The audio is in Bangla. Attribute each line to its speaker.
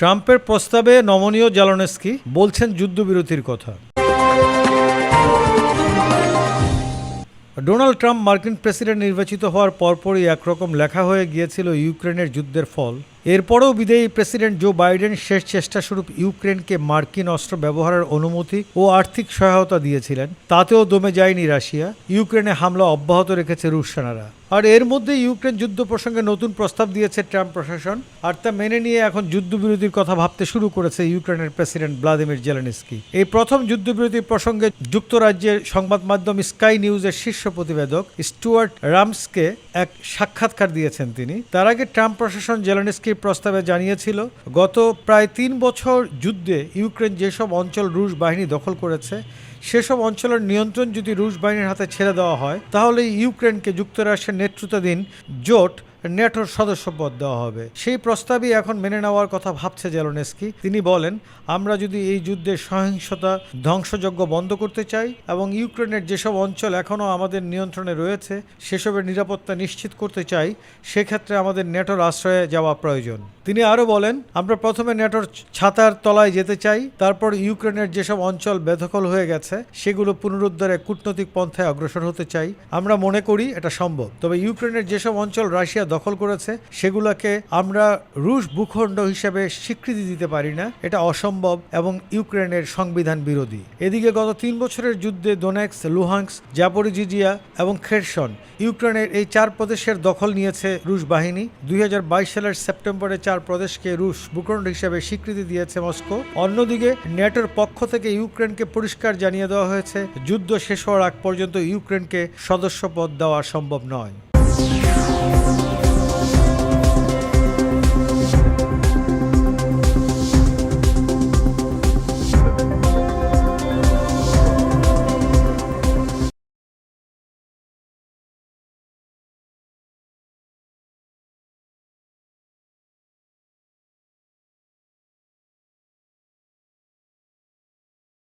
Speaker 1: ট্রাম্পের প্রস্তাবে নমনীয় জালনেস্কি বলছেন যুদ্ধবিরতির কথা। ডোনাল্ড ট্রাম্প মার্কিন প্রেসিডেন্ট নির্বাচিত হওয়ার পরপরই একরকম লেখা হয়ে গিয়েছিল ইউক্রেনের যুদ্ধের ফল। এরপরেও বিদেয়ী প্রেসিডেন্ট জো বাইডেন শেষ চেষ্টা স্বরূপ ইউক্রেনকে মার্কিন অস্ত্র ব্যবহারের অনুমতি ও আর্থিক সহায়তা দিয়েছিলেন। তাতেও দমে যায়নি রাশিয়া। ইউক্রেনে হামলা অব্যাহত রেখেছে রুশ সেনারা। আর এর মধ্যে ইউক্রেন যুদ্ধ প্রসঙ্গে নতুন প্রস্তাব দিয়েছে ট্রাম্প প্রশাসন। আর তা মেনে নিয়ে এখন যুদ্ধবিরতির কথা ভাবতে শুরু করেছে ইউক্রেনের প্রেসিডেন্ট ভ্লাদিমির জেলেনস্কি। এই প্রথম যুদ্ধবিরতির প্রসঙ্গে যুক্তরাজ্যের সংবাদ মাধ্যম স্কাই নিউজের শীর্ষ প্রতিবেদক স্টুয়ার্ট রামসকে এক সাক্ষাৎকার দিয়েছেন তিনি। তার আগে ট্রাম্প প্রশাসন জেলেনস্কির প্রস্তাবে জানিয়েছিল, গত প্রায় তিন বছর যুদ্ধে ইউক্রেন যেসব অঞ্চল রুশ বাহিনী দখল করেছে, সেসব অঞ্চলের নিয়ন্ত্রণ যদি রুশ বাহিনীর হাতে ছেড়ে দেওয়া হয়, তাহলে ইউক্রেনকে যুক্তরাষ্ট্রের নেতৃত্বাধীন জোট ন্যাটোর সদস্যপদ দেওয়া হবে। সেই প্রস্তাবই এখন মেনে নেওয়ার কথা ভাবছে জেলোনেস্কি। তিনি বলেন, আমরা যদি এই যুদ্ধের সহিংসতা, ধ্বংসযজ্ঞ বন্ধ করতে চাই এবং ইউক্রেনের যেসব অঞ্চল এখনও আমাদের নিয়ন্ত্রণে রয়েছে, সেসবের নিরাপত্তা নিশ্চিত করতে চাই, সেক্ষেত্রে আমাদের নেটোর আশ্রয়ে যাওয়া প্রয়োজন। তিনি আরও বলেন, আমরা প্রথমে নেটোর ছাতার তলায় যেতে চাই, তারপর ইউক্রেনের যেসব অঞ্চল বেদখল হয়ে গেছে, সেগুলো পুনরুদ্ধারে কূটনৈতিক পন্থায় অগ্রসর হতে চাই। আমরা মনে করি এটা সম্ভব। তবে ইউক্রেনের যেসব অঞ্চল রাশিয়া দখল করেছে, সেগুলোকে আমরা রুশ ভূখণ্ড হিসেবে স্বীকৃতি দিতে পারি না। এটা অসম্ভব এবং ইউক্রেনের সংবিধান বিরোধী। এদিকে গত তিন বছরের যুদ্ধে দোনেক্স লুহাংস জাপরিজিজিয়া এবং খেরসন ইউক্রেনের এই চার প্রদেশের দখল নিয়েছে রুশ বাহিনী। দুই হাজার বাইশ সালের সেপ্টেম্বরে চার প্রদেশকে রুশ ভূখণ্ড হিসেবে স্বীকৃতি দিয়েছে মস্কো। অন্যদিকে ন্যাটোর পক্ষ থেকে ইউক্রেনকে পরিষ্কার জানিয়ে দেওয়া হয়েছে, যুদ্ধ শেষ হওয়ার আগ পর্যন্ত ইউক্রেনকে সদস্যপদ দেওয়া সম্ভব নয়।